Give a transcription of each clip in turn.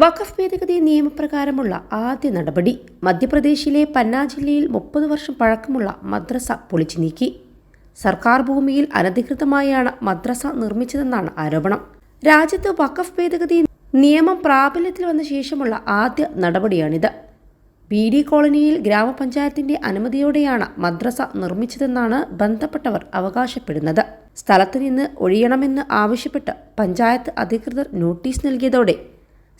വഖഫ് ഭേദഗതി നിയമപ്രകാരമുള്ള ആദ്യ നടപടി മധ്യപ്രദേശിലെ പന്ന ജില്ലയിൽ മുപ്പത് വർഷം പഴക്കമുള്ള മദ്രസ പൊളിച്ചു നീക്കി. സർക്കാർ ഭൂമിയിൽ അനധികൃതമായാണ് മദ്രസ നിർമ്മിച്ചതെന്നാണ് ആരോപണം. രാജ്യത്ത് വഖഫ് ഭേദഗതി നിയമം പ്രാബല്യത്തിൽ വന്ന ശേഷമുള്ള ആദ്യ നടപടിയാണിത്. ബി ഡി കോളനിയിൽ ഗ്രാമപഞ്ചായത്തിന്റെ അനുമതിയോടെയാണ് മദ്രസ നിർമ്മിച്ചതെന്നാണ് ബന്ധപ്പെട്ടവർ അവകാശപ്പെടുന്നത്. സ്ഥലത്ത് നിന്ന് ഒഴിയണമെന്ന് ആവശ്യപ്പെട്ട് പഞ്ചായത്ത് അധികൃതർ നോട്ടീസ് നൽകിയതോടെ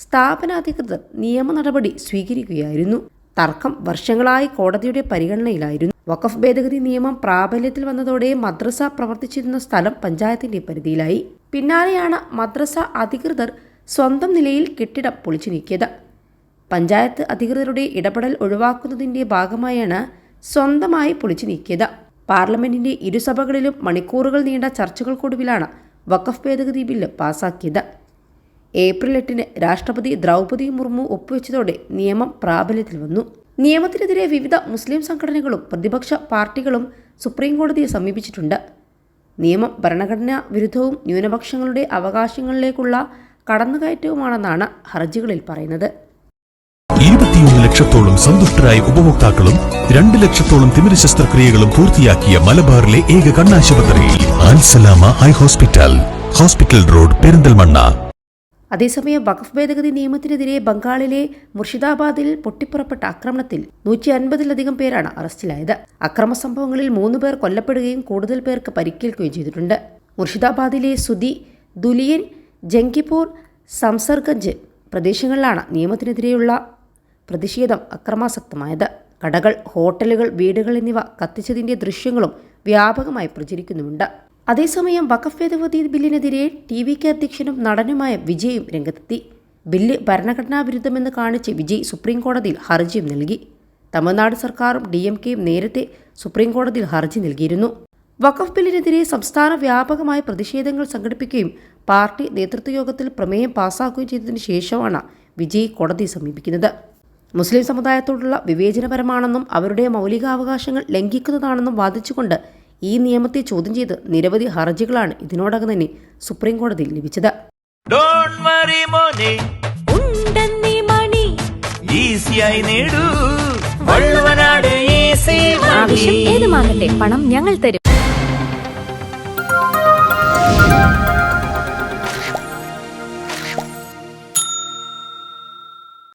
സ്ഥാപന അധികൃതർ നിയമ നടപടി സ്വീകരിക്കുകയായിരുന്നു. തർക്കം വർഷങ്ങളായി കോടതിയുടെ പരിഗണനയിലായിരുന്നു. വഖഫ് ഭേദഗതി നിയമം പ്രാബല്യത്തിൽ വന്നതോടെ മദ്രസ പ്രവർത്തിച്ചിരുന്ന സ്ഥലം പഞ്ചായത്തിന്റെ പരിധിയിലായി. പിന്നാലെയാണ് മദ്രസ അധികൃതർ സ്വന്തം നിലയിൽ കെട്ടിടം പൊളിച്ചു നീക്കിയത്. പഞ്ചായത്ത് അധികൃതരുടെ ഇടപെടൽ ഒഴിവാക്കുന്നതിന്റെ ഭാഗമായാണ് സ്വന്തമായി പൊളിച്ചു നീക്കിയത്. പാർലമെന്റിന്റെ ഇരുസഭകളിലും മണിക്കൂറുകൾ നീണ്ട ചർച്ചകൾക്കൊടുവിലാണ് വഖഫ് ഭേദഗതി ബില്ല് പാസാക്കിയത്. ഏപ്രിൽ എട്ടിന് രാഷ്ട്രപതി ദ്രൗപദി മുർമു ഒപ്പുവെച്ചതോടെ നിയമം പ്രാബല്യത്തിൽ വന്നു. നിയമത്തിനെതിരെ വിവിധ മുസ്ലിം സംഘടനകളും പ്രതിപക്ഷ പാർട്ടികളും സുപ്രീം കോടതിയെ സമീപിച്ചിട്ടുണ്ട്. നിയമം ഭരണഘടനാ വിരുദ്ധവും ന്യൂനപക്ഷങ്ങളുടെ അവകാശങ്ങളിലേക്കുള്ള കടന്നുകയറ്റവുമാണെന്നാണ് ഹർജികളിൽ പറയുന്നത്. ഇരുപത്തിയൊന്ന് ലക്ഷത്തോളം സന്തുഷ്ടരായ ഉപഭോക്താക്കളും രണ്ട് ലക്ഷത്തോളം തിമിര ശസ്ത്രക്രിയകളും പൂർത്തിയാക്കിയ മലബാറിലെ ഏക കണ്ണാശുപത്രി ഹോസ്പിറ്റൽ ഹോസ്പിറ്റൽ റോഡ് പെരിന്തൽമണ്ണ. അതേസമയം വഖഫ് ഭേദഗതി നിയമത്തിനെതിരെ ബംഗാളിലെ മുർഷിദാബാദിൽ പൊട്ടിപ്പുറപ്പെട്ട ആക്രമണത്തിൽ നൂറ്റി അൻപതിലധികം പേരാണ് അറസ്റ്റിലായത്. അക്രമ സംഭവങ്ങളിൽ മൂന്ന് പേർ കൊല്ലപ്പെടുകയും കൂടുതൽ പേർക്ക് പരിക്കേൽക്കുകയും ചെയ്തിട്ടുണ്ട്. മുർഷിദാബാദിലെ സുദി ദുലിയൻ ജംഗിപൂർ സംസർഗഞ്ച് പ്രദേശങ്ങളിലാണ് നിയമത്തിനെതിരെയുള്ള പ്രതിഷേധം അക്രമാസക്തമായത്. കടകൾ ഹോട്ടലുകൾ വീടുകൾ എന്നിവ കത്തിച്ചതിന്റെ ദൃശ്യങ്ങളും വ്യാപകമായി പ്രചരിക്കുന്നുമുണ്ട്. അതേസമയം വഖഫ് ഭേദഗതി ബില്ലിനെതിരെ ടി വി കെ അധ്യക്ഷനും നടനുമായ വിജയും രംഗത്തെത്തി. ബില്ല് ഭരണഘടനാ വിരുദ്ധമെന്ന് കാണിച്ച് വിജയ് സുപ്രീംകോടതിയിൽ ഹർജിയും നൽകി. തമിഴ്നാട് സർക്കാരും ഡി എം കെയും നേരത്തെ സുപ്രീംകോടതിയിൽ ഹർജി നൽകിയിരുന്നു. വഖഫ് ബില്ലിനെതിരെ സംസ്ഥാന വ്യാപകമായ പ്രതിഷേധങ്ങൾ സംഘടിപ്പിക്കുകയും പാർട്ടി നേതൃത്വയോഗത്തിൽ പ്രമേയം പാസാക്കുകയും ചെയ്തതിനു ശേഷമാണ് വിജയ് കോടതിയെ സമീപിക്കുന്നത്. മുസ്ലിം സമുദായത്തോടുള്ള വിവേചനപരമാണെന്നും അവരുടെ മൗലികാവകാശങ്ങൾ ലംഘിക്കുന്നതാണെന്നും വാദിച്ചുകൊണ്ട് ഈ നിയമത്തെ ചോദ്യം ചെയ്ത് നിരവധി ഹർജികളാണ് ഇതിനോടകം തന്നെ സുപ്രീം കോടതിയിൽ ലഭിച്ചത്. ഡോണ്ട് വറി മോനെ. ഉണ്ടെന്നീ മണി. ഈസിയായി നേടൂ. വള്ളുവനാട് ഈസി ആവശ്യം ഏതുമാകട്ടെ പണം ഞങ്ങൾ തരും.